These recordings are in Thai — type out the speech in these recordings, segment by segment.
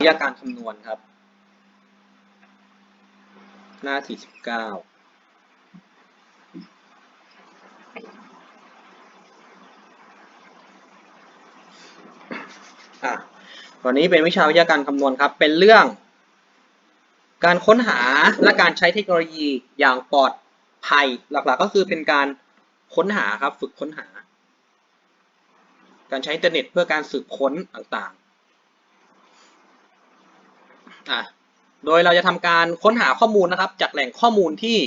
วิทยาการคำนวณครับ หน้า 49อะตอนนี้เป็นวิชาวิทยาการคำนวณครับ เป็นเรื่อง การค้นหาและการใช้เทคโนโลยีอย่างปลอดภัย หลักๆก็คือเป็นการค้นหาครับ ฝึกค้นหา การใช้อินเทอร์เน็ตเพื่อการสืบค้นต่างๆ อะโดยเราจะทำการค้นหาข้อมูลนะครับ จากแหล่งข้อมูลที่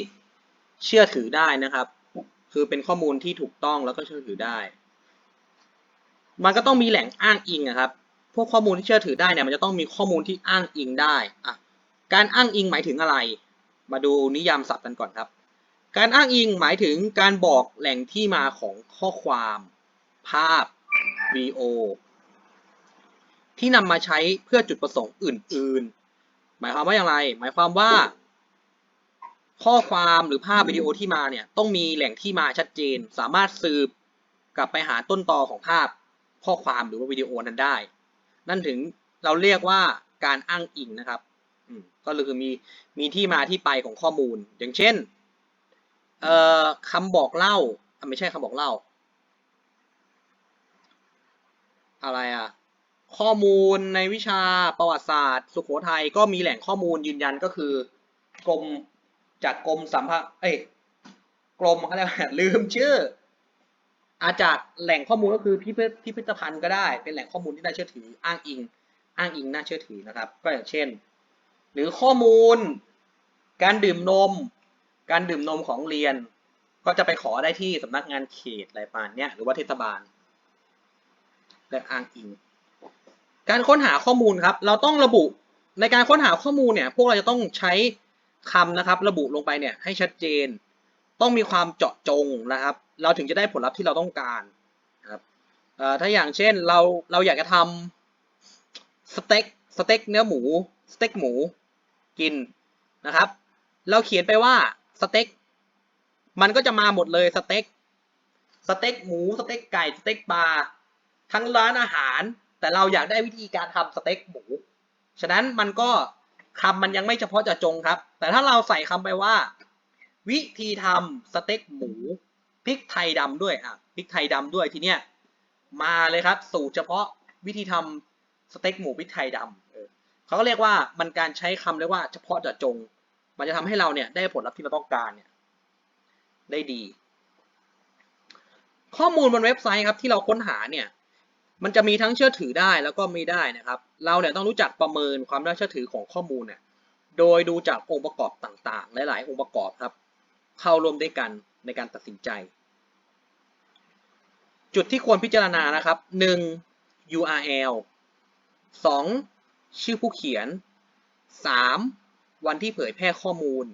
เชื่อถือได้นะครับ คือเป็นข้อมูลที่ถูกต้องแล้วก็เชื่อถือได้ มันก็ต้องมีแหล่งอ้างอิงนะครับ พวกข้อมูลที่เชื่อถือได้เนี่ยมันจะต้องมีข้อมูลที่อ้างอิงได้อะการอ้างอิงหมายถึงอะไร มาดูนิยามศัพท์กันก่อนครับ การอ้างอิงหมายถึงการบอกแหล่งที่มาของข้อความ ภาพวิดีโอที่นำมาใช้เพื่อจุดประสงค์อื่น ๆ มายความว่าอย่างไร หมายความว่า ข้อความหรือภาพวิดีโอที่มาเนี่ยต้องมีแหล่งที่มาชัดเจน สามารถสืบกลับไปหาต้นตอของภาพ ข้อความหรือว่าวิดีโอนั้นได้ นั่นถึงเราเรียกว่าการอ้างอิงนะครับก็คือมีมีที่มาที่ไปของข้อมูล อย่างเช่นคำบอกเล่าไม่ใช่คำบอกเล่า อะไรอะ ข้อมูลในวิชาประวัติศาสตร์ สุขโขทัยก็มีแหล่งข้อมูลยืนยันก็คือกรมจากกรมสัมภาเอ้ยกรมเขาเรียกว่าลืมชื่อ อาจากแหล่งข้อมูลก็คือพิพิพธภัณฑ์ก็ได้ เป็นแหล่งข้อมูลที่น่าเชื่อถืออ้างอิง อ้างอิงน่าเชื่อถือนะครับ ก็อย่างเช่น หรือข้อมูล การดื่มนม การดื่มนมของเรียน ก็จะไปขอได้ที่สำนักงานเขตอะไรประมาณเนี้ยหรือว่าเทศบาลและอ้างอิง การค้นหาข้อมูลครับ เราต้องระบุในการค้นหาข้อมูลเนี่ย พวกเราจะต้องใช้คำนะครับ ระบุลงไปเนี่ยให้ชัดเจน ต้องมีความเจาะจงนะครับ เราถึงจะได้ผลลัพธ์ที่เราต้องการครับถ้าอย่างเช่นเราเราอยากจะทำสเต็กสเต็กเนื้อหมูสเต็กหมูกินนะครับ เราเขียนไปว่าสเต็กมันก็จะมาหมดเลยสเต็กสเต็กหมูสเต็กไก่สเต็กปลาทั้งร้านอาหาร แต่เราอยากได้วิธีการทำสเต็กหมู ฉะนั้นมันก็คำมันยังไม่เฉพาะเจาะจงครับ แต่ถ้าเราใส่คำไปว่า วิธีทำสเต็กหมูพริกไทยดำด้วยอะพริกไทยดำด้วยทีเนี้ยมาเลยครับ สูตรเฉพาะวิธีทำสเต็กหมูพริกไทยดำเออเขาก็เรียกว่ามันการใช้คำเรียกว่าเฉพาะเจาะจง มันจะทำให้เราเนี่ยได้ผลลัพธ์ที่เราต้องการเนี่ยได้ดี ข้อมูลบนเว็บไซต์ครับที่เราค้นหาเนี่ย มันจะมีทั้งเชื่อถือได้แล้วก็ไม่ได้นะครับ เราเนี่ยต้องรู้จักประเมินความน่าเชื่อถือของข้อมูลเนี่ย โดยดูจากองค์ประกอบต่างๆ หลายๆองค์ประกอบครับ เข้าร่วมด้วยกันในการตัดสินใจ จุดที่ควรพิจารณานะครับ 1. URL 2. ชื่อผู้เขียน 3. วันที่เผยแพร่ข้อมูล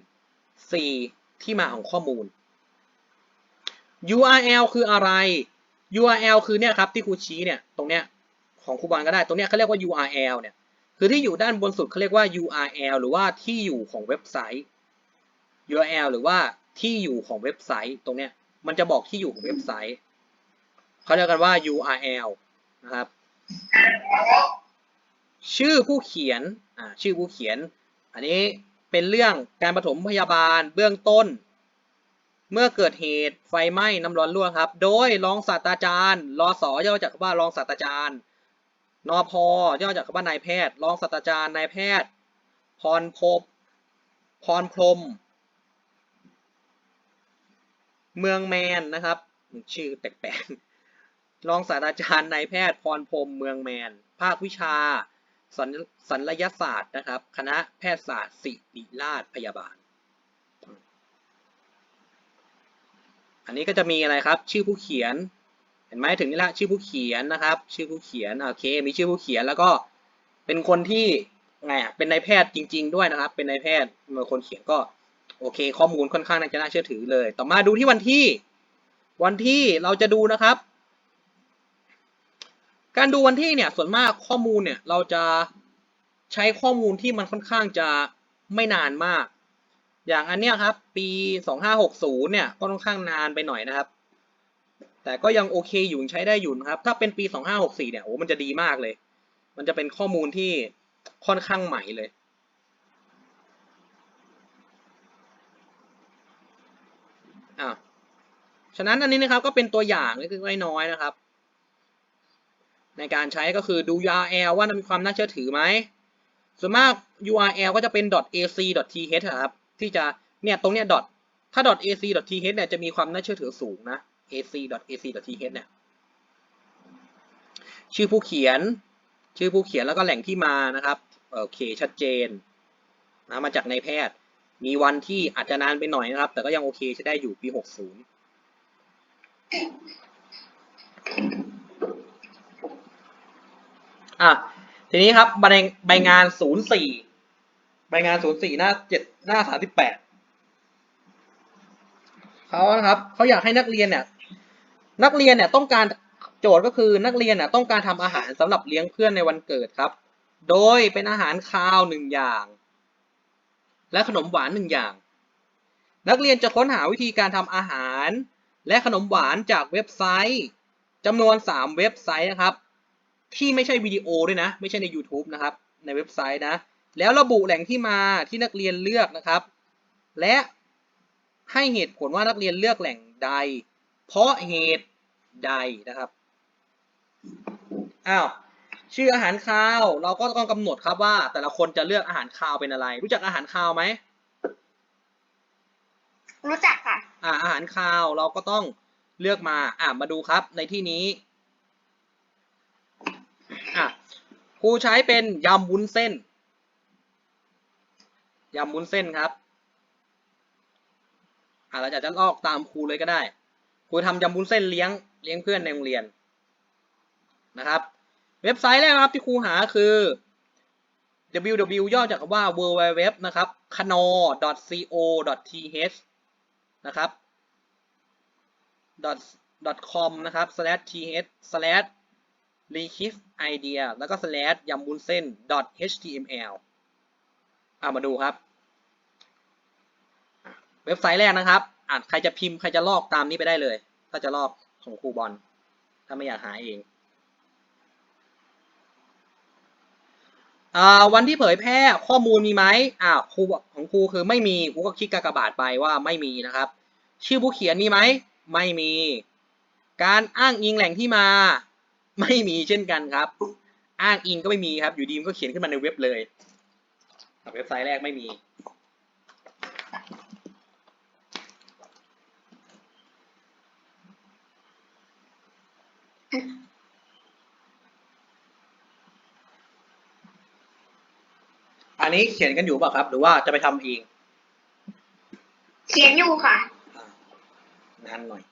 4. ที่มาของข้อมูล URL คืออะไร URL คือเนี่ยครับที่ครูชี้เนี่ยตรงเนี้ยของครูบาลก็ได้ตรงเนี้ยเขาเรียกว่า URL เนี่ยคือที่อยู่ด้านบนสุดเขาเรียกว่า URL หรือว่าที่อยู่ของเว็บไซต์ URL หรือว่าที่อยู่ของเว็บไซต์ตรงเนี้ยมันจะบอกที่อยู่ของเว็บไซต์เขาเรียกกันว่า URL นะครับ ชื่อผู้เขียนอ่าชื่อผู้เขียน อันนี้เป็นเรื่องการปฐมพยาบาลเบื้องต้น เมื่อเกิดเหตุไฟไหม้น้ำร้อนรั่วครับ โดยรองศาสตราจารย์รอสอย่อจากคำว่ารองศาสตราจารย์นพย่อจากคำว่านายแพทย์ รองศาสตราจารย์นายแพทย์ พรพบพรพรม เมืองแมนนะครับ ชื่อแปลกๆ รองศาสตราจารย์นายแพทย์ พรพรมเมืองแมน ภาควิชาสัญสัญญศาสตร์นะครับ คณะแพทยศาสตร์ศิริราชพยาบาล อันนี้ก็จะมีอะไรครับ ชื่อผู้เขียน เห็นไหมถึงนี่ละชื่อผู้เขียนนะครับ ชื่อผู้เขียนโอเค มีชื่อผู้เขียนแล้วก็เป็นคนที่ไงอะเป็นนายแพทย์จริง ๆ ด้วยนะครับ เป็นนายแพทย์เมื่อคนเขียนก็โอเค ข้อมูลค่อนข้างน่าจะน่าเชื่อถือเลย ต่อมาดูที่วันที่ วันที่เราจะดูนะครับ การดูวันที่เนี่ยส่วนมากข้อมูลเนี่ยเราจะใช้ข้อมูลที่มันค่อนข้างจะไม่นานมาก อย่างอันเนี้ยครับ ปี 2560 เนี่ยก็ค่อนข้างนานไปหน่อยนะครับ แต่ก็ยังโอเคอยู่ใช้ได้อยู่นะครับ ถ้าเป็นปี 2564 เนี่ยโอ้มันจะดีมากเลย มันจะเป็นข้อมูลที่ค่อนข้างใหม่เลยอ่าฉะนั้นอันนี้นะครับก็เป็นตัวอย่างเล็กๆน้อยๆนะครับ ในการใช้ก็คือดู URL ว่ามันมีความน่าเชื่อถือไหมส่วนมาก URL ก็จะเป็น .ac.th อะครับ ที่จะเนี่ยตรงเนี้ย dot ถ้า .ac.th เนี่ยจะมีความน่าเชื่อถือสูงนะ ac.ac.th เนี่ยชื่อผู้เขียน ชื่อผู้เขียนแล้วก็แหล่งที่มานะครับโอเคชัดเจนนะมาจากในแพทย์ มีวันที่อาจจะนานไปหน่อยนะครับ แต่ก็ยังโอเคใช้ได้อยู่ปี 60อะทีนี้ครับใบงาน 04 ใบงาน04หน้า7หน้า38เขานะครับเขาอยากให้นักเรียนเนี่ย นักเรียนเนี่ยต้องการโจทย์ก็คือนักเรียนน่ะต้องการทำอาหารสำหรับเลี้ยงเพื่อนในวันเกิดครับ โดยเป็นอาหารคาวหนึ่งอย่าง และขนมหวานหนึ่งอย่าง นักเรียนจะค้นหาวิธีการทำอาหาร และขนมหวานจากเว็บไซต์จำนวน 3 เว็บไซต์นะครับ ที่ไม่ใช่วิดีโอด้วยนะ ไม่ใช่ใน YouTube นะครับ ในเว็บไซต์นะ แล้วระบุแหล่งที่มาที่นักเรียนเลือกนะครับ และให้เหตุผลว่านักเรียนเลือกแหล่งใด เพราะเหตุใดนะครับอ้าวชื่ออาหารคาว เราก็ต้องกำหนดครับว่า แต่ละคนจะเลือกอาหารคาวเป็นอะไร รู้จักอาหารคาวไหมรู้จักค่ะอ่าอาหารคาวเราก็ต้องเลือกมาอ่ามาดูครับในที่นี้อะครูใช้เป็นยำวุ้นเส้น ยำวุ้นเส้นครับอ่าเราจะจะลอกตามครูเลยก็ได้ครูทำยำวุ้นเส้นเลี้ยงเลี้ยงเพื่อนในโรงเรียนนะครับ เว็บไซต์แรกครับที่ครูหาคือ www ย่อจากคำว่า www นะครับ kano.co.th นะครับ .com นะครับ slash th slash r e k i f idea แล้วก็ slash ยำบุนเส้น html เอามาดูครับ เว็บไซต์แรกนะครับอ่านใครจะพิมพ์ใครจะลอกตามนี้ไปได้เลย ถ้าจะลอกของครูบอลถ้าไม่อยากหาเองวันที่เผยแพร่ข้อมูลมีไหมอ่าครูของครูคือไม่มีครูก็คลิกกากบาทไปว่าไม่มีนะครับ ชื่อผู้เขียนมีไหมไม่มี การอ้างอิงแหล่งที่มา ไม่มีเช่นกันครับ อ้างอิงก็ไม่มีครับ อยู่ดีมันก็เขียนขึ้นมาในเว็บเลย เว็บไซต์แรกไม่มี อันนี้เขียนกันอยู่เปล่ะครับ หรือว่าจะไปทำเอง เขียนอยู่ค่ะอ่านานหน่อย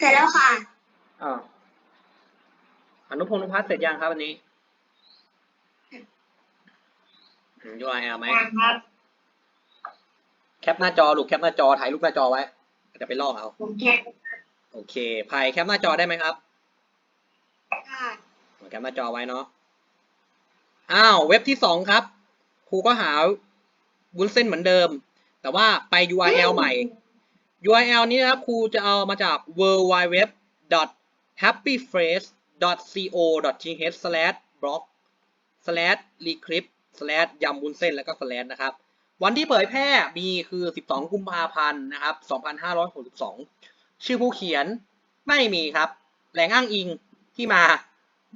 เสร็จแล้วค่ะ อ่าอนุพงศ์นุพัฒน์เสร็จยังครับวันนี้อืม URL ไหมครับ แคปหน้าจอลูกแคปหน้าจอถ่ายรูปหน้าจอไว้จะไปลอกเอาผมแค่โอเคไผ่แคปหน้าจอได้ไหมครับค่ะแคปหน้าจอไว้เนาะอ้าวเว็บที่สองครับครูก็หาวุ้นเส้นเหมือนเดิม แต่ว่าไป URL ใหม่ URL นี้นะครับครูจะเอามาจาก w w w happyphrase.co.th/blog slash reclip slash ยำบุญเส้นแล้วก็ slash นะครับ วันที่เผยแพร่มีคือ 12 กุมภาพันธ์นะครับ 2562 ชื่อผู้เขียนไม่มีครับ แหล่งอ้างอิงที่มา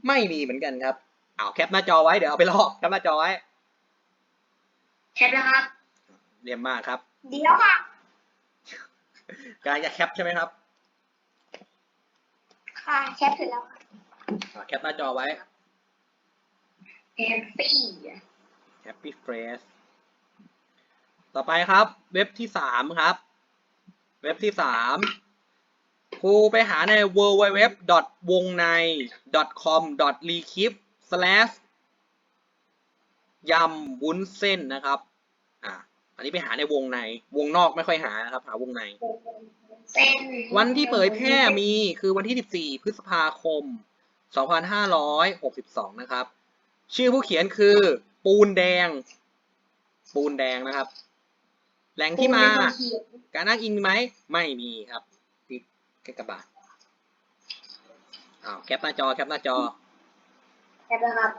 ไม่มีเหมือนกันครับ เอาแคปหน้าจอไว้เดี๋ยวเอาไปลอกแคปหน้าจอไว้ แคปแล้วครับ เรียมมากครับ เดี๋ยวค่ะ กำลังจะแคปใช่ไหมครับค่ะแคปเสร็จแล้วค่ะอ่าแคปหน้าจอไว้ แฮปปี้ Happy Phrase ต่อไปครับ เว็บที่สามครับ เว็บที่สามครูไปหาใน w w w w o n g n a i c o m r e k i p ยำวุ้นเส้นนะครับ อ่าอันนี้ไปหาในวงใน วงนอกไม่ค่อยหานะครับ หาวงใน เส้นวันที่เผยแพร่มีคือวันที่ 14 พฤษภาคม 2562 นะครับ ชื่อผู้เขียนคือ ปูนแดง ปูนแดงนะครับ แหล่งที่มา การอ้างอิงมีไหม ไม่มีครับติดกระบาดอ้าวแคปหน้าจอแคปหน้าจอแคปแล้วครับ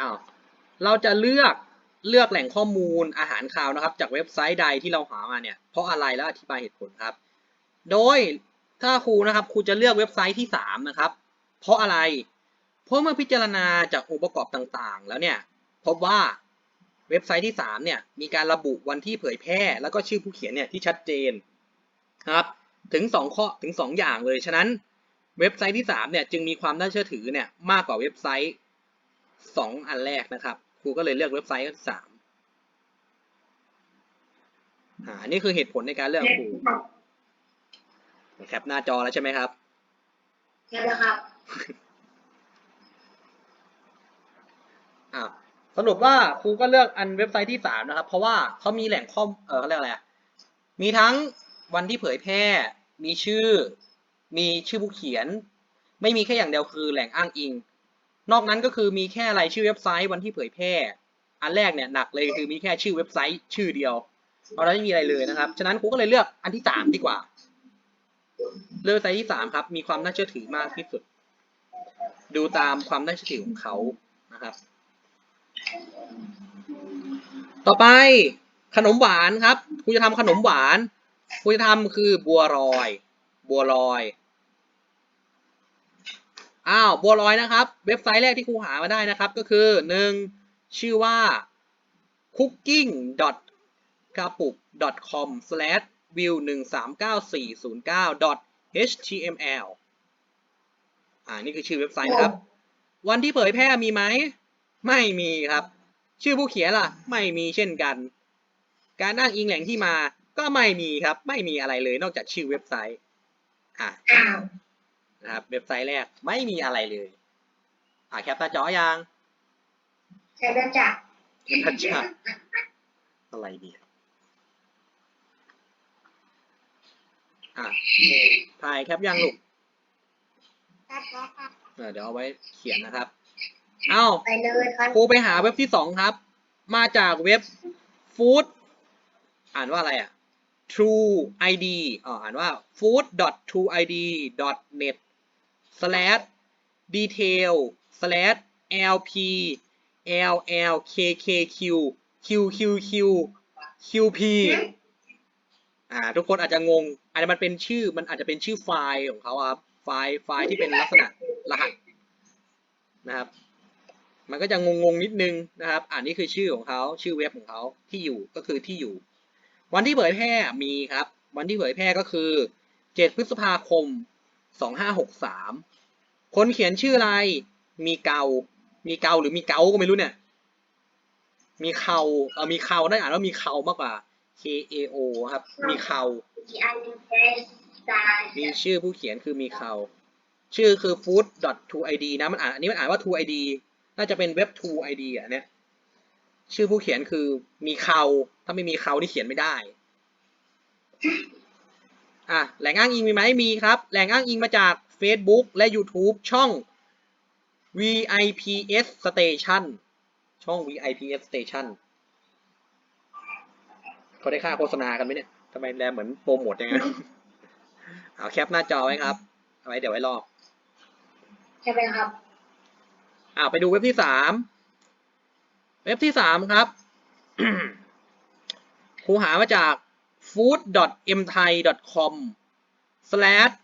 อ้าวเราจะเลือก เลือกแหล่งข้อมูลอาหารคาวนะครับ จากเว็บไซต์ใดที่เราหามาเนี่ยเพราะอะไรแล้วอธิบายเหตุผลครับ โดยถ้าครูนะครับครูจะเลือกเว็บไซต์ที่สามนะครับ เพราะอะไร เพราะเมื่อพิจารณาจากองค์ประกอบต่างๆ แล้วเนี่ยพบว่าเว็บไซต์ที่สามเนี่ยมีการระบุวันที่เผยแพร่ แล้วก็ชื่อผู้เขียนเนี่ยที่ชัดเจนครับถึงสองข้อถึงสองอย่างเลย ฉะนั้นเว็บไซต์ที่สามเนี่ยจึงมีความน่าเชื่อถือเนี่ยมากกว่าเว็บไซต์สองอันแรกนะครับ ครูก็เลยเลือกเว็บไซต์ที่สามอ่าอันนี้คือเหตุผลในการเลือกของครูแคปหน้าจอแล้วใช่ไหมครับแคปแล้วครับอ่าสรุปว่าครูก็เลือกอันเว็บไซต์ที่สามนะครับ เพราะว่าเขามีแหล่งข้อมเออเขาเรียกอะไรอะมีทั้งวันที่เผยแพร่ มีชื่อ มีชื่อผู้เขียน ไม่มีแค่อย่างเดียวคือแหล่งอ้างอิง นอกนั้นก็คือมีแค่รายชื่อเว็บไซต์วันที่เผยแพร่ อันแรกเนี่ยหนักเลยคือมีแค่ชื่อเว็บไซต์ชื่อเดียวเราไม่มีอะไรเลยนะครับ ฉะนั้นครูก็เลยเลือกอันที่สามดีกว่า เลือกไซต์ที่สามครับ มีความน่าเชื่อถือมากที่สุด ดูตามความน่าเชื่อถือของเขานะครับ ต่อไปขนมหวานครับครูจะทำขนมหวานครูจะทำคือบัวลอย บัวลอย อ้าวบัวลอยนะครับ เว็บไซต์แรกที่ครูหามาได้นะครับ ก็คือหนึ่งชื่อว่า cooking k a p u k com view 1 3 9 4 0 9 html อ่านี่คือชื่อเว็บไซต์ครับ วันที่เผยแพร่มีไหม ไม่มีครับ ชื่อผู้เขียนล่ะ ไม่มีเช่นกัน การอ้างอิงแหล่งที่มา ก็ไม่มีครับ ไม่มีอะไรเลยนอกจากชื่อเว็บไซต์ อะอ้าว นะครับเว็บไซต์แรกไม่มีอะไรเลยอะแคปหน้าจอยังแคปแล้วจ้ะแคปหน้าจออะไรเนี่ยอะถ่ายแคปยังลูกแคปแล้วค่ะเออเดี๋ยวเอาไว้เขียนนะครับ เอ้าไปเลยครับครูไปหาเว็บที่สองครับ มาจากเว็บ food อ่านว่าอะไรอะ true id อ๋ออ่านว่า food true id net slash detail slash lp ll kkq qqq qp อ่าทุกคนอาจจะงงอาจจะมันเป็นชื่อมันอาจจะเป็นชื่อไฟล์ของเขาครับไฟล์ไฟล์ที่เป็นลักษณะรหัสนะครับ มันก็จะงงๆนิดนึงนะครับอ่านี่คือชื่อของเขาชื่อเว็บของเขาที่อยู่ก็คือที่อยู่ วันที่เผยแพร่มีครับ วันที่เผยแพร่ก็คือ 7 พฤษภาคม 2563 คนเขียนชื่ออะไร มีเกา มีเกาหรือมีเกาก็ไม่รู้เนี่ย มีเขาเออมีเขาได้อ่านว่ามีเขามากกว่า K A O ครับ มีเขาอีกอันหนึงเป็นสามีชื่อผู้เขียนคือมีเขาชื่อคือ food to id นะ มันอ่าน อันนี้มันอ่านว่า to id น่าจะเป็นเว็บ to id อะเนี่ย ชื่อผู้เขียนคือมีเขาถ้าไม่มีเขานี่เขียนไม่ได้ อะแหล่งอ้างอิงมีไหมมีครับ แหล่งอ้างอิงมาจาก Facebook และ YouTube ช่อง VIPS Station ช่อง VIPF Station เขาได้ค่าโฆษณากันไหมเนี่ยทำไมแลเหมือนโปรโมทยังไงเอาแคปหน้าจอไว้ครับเอาไว้เดี๋ยวไว้รอใช่ไหมครับอ่าไปดูเว็บที่สามเว็บที่สามครับครูหามาจาก food.mthai.com slash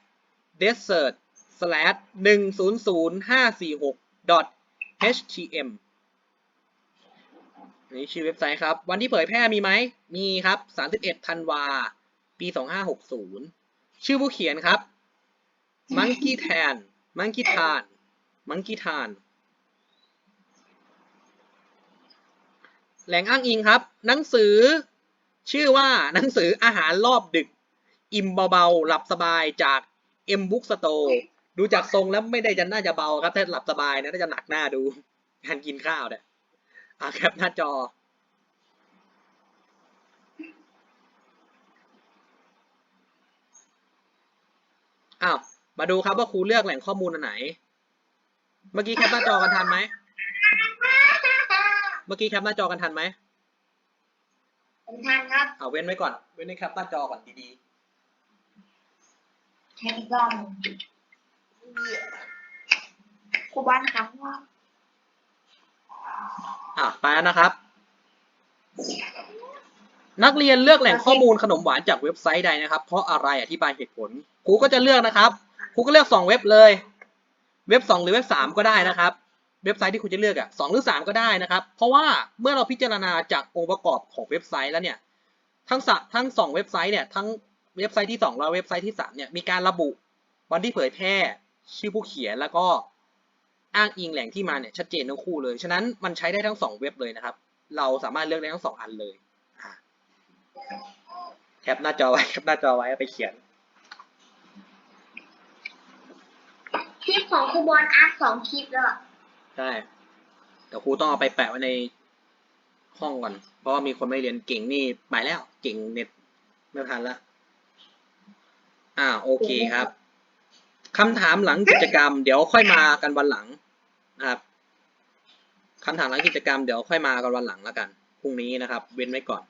desert slash หนึ่งศูนย์ศูนย์ห้าสี่หก htm นี่ชื่อเว็บไซต์ครับ วันที่เผยแพร่มีไหม มีครับ 31ธันวา ปี 2560 ชื่อผู้เขียนครับ Monkey Tan Monkey Tan Monkey Tan แหล่งอ้างอิงครับ หนังสือ ชื่อว่าหนังสืออาหารรอบดึก อิ่มเบาๆ หลับสบายจาก M Book Store ดูจากทรงแล้วไม่ได้จะน่าจะเบาครับ ถ้าหลับสบายนะน่าจะหนักหน้าดูการกินข้าวเนี่ยอ่าครับหน้าจอ อ้าว มาดูครับว่าครูเลือกแหล่งข้อมูลอันไหน เมื่อกี้แคปหน้าจอกันทันไหม เมื่อกี้แคปหน้าจอกันทันไหม ผมทานครับเอาเว้นไว้ก่อน เว้นไว้แคปหน้าจอก่อนดีแค่อีกรอบหนึ่งครูบ้านครับว่าๆอะไปแล้วนะครับ นักเรียนเลือกแหล่งข้อมูลขนมหวานจากเว็บไซต์ใดนะครับ เพราะอะไรอธิบายเหตุผลครูก็จะเลือกนะครับครูก็เลือกสองเว็บเลย เว็บสองหรือเว็บสามก็ได้นะครับ เว็บไซต์ที่คุณจะเลือกอะสองหรือสามก็ได้นะครับ เพราะว่าเมื่อเราพิจารณาจากองค์ประกอบของเว็บไซต์แล้วเนี่ยทั้งสทั้งสองเว็บไซต์เนี่ยทั้งเว็บไซต์ที่สองและเว็บไซต์ที่สามเนี่ยมีการระบุวันที่เผยแพร่ชื่อผู้เขียนแล้วก็อ้างอิงแหล่งที่มาเนี่ยชัดเจนทั้งคู่เลย ฉะนั้นมันใช้ได้ทั้งสองเว็บเลยนะครับ เราสามารถเลือกได้ทั้งสองอันเลยแคปหน้าจอไว้แคปหน้าจอไว้ไปเขียนคลิปของครูบอลอาร์ตสองคลิปแล้ว ใช่เดี๋ยวครูต้องเอาไปแปะไว้ในห้องก่อน เพราะว่ามีคนไม่เรียนเก่งนี่ไปแล้วเก่งเน็ตไม่ทันละอ่าโอเคครับคำถามหลังกิจกรรม เดี๋ยวค่อยมากันวันหลังนะครับคำถามหลังกิจกรรมเดี๋ยวค่อยมากันวันหลังแล้วกันพรุ่งนี้นะครับ เว้นไว้ก่อน